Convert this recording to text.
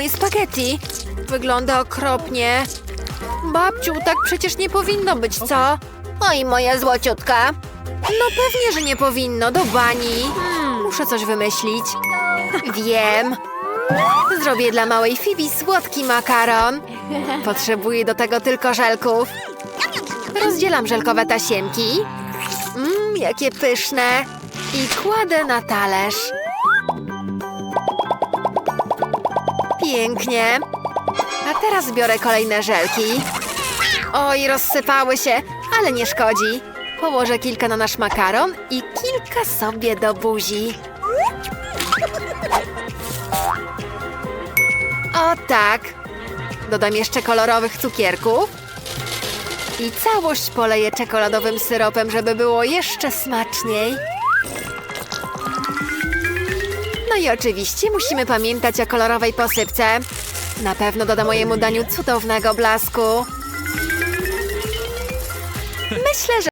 I spaghetti. Wygląda okropnie. Babciu, tak przecież nie powinno być, co? Oj, moja złociutka. No pewnie, że nie powinno. Do bani. Muszę coś wymyślić. Wiem. Zrobię dla małej Fibi słodki makaron. Potrzebuję do tego tylko żelków. Rozdzielam żelkowe tasiemki. Mmm, jakie pyszne. I kładę na talerz. Pięknie. A teraz biorę kolejne żelki. Oj, rozsypały się, ale nie szkodzi. Położę kilka na nasz makaron i kilka sobie do buzi. O tak. Dodam jeszcze kolorowych cukierków. I całość poleję czekoladowym syropem, żeby było jeszcze smaczniej. No i oczywiście musimy pamiętać o kolorowej posypce. Na pewno doda mojemu daniu cudownego blasku. Myślę, że